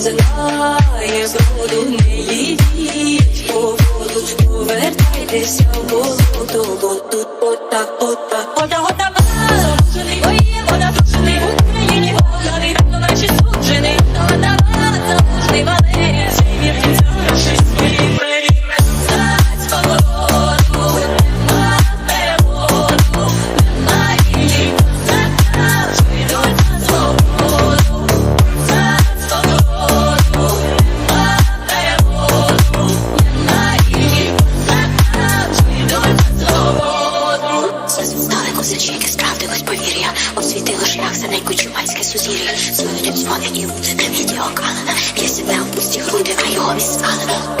знає, згоду не їдіть, по воду повертайтеся в болото, бо тут отак, отак, отак. освітило шлях за найкучумацьке сузір'я. Сують дзвони і в відеокалена. Я себе в пусті на а його міскалена.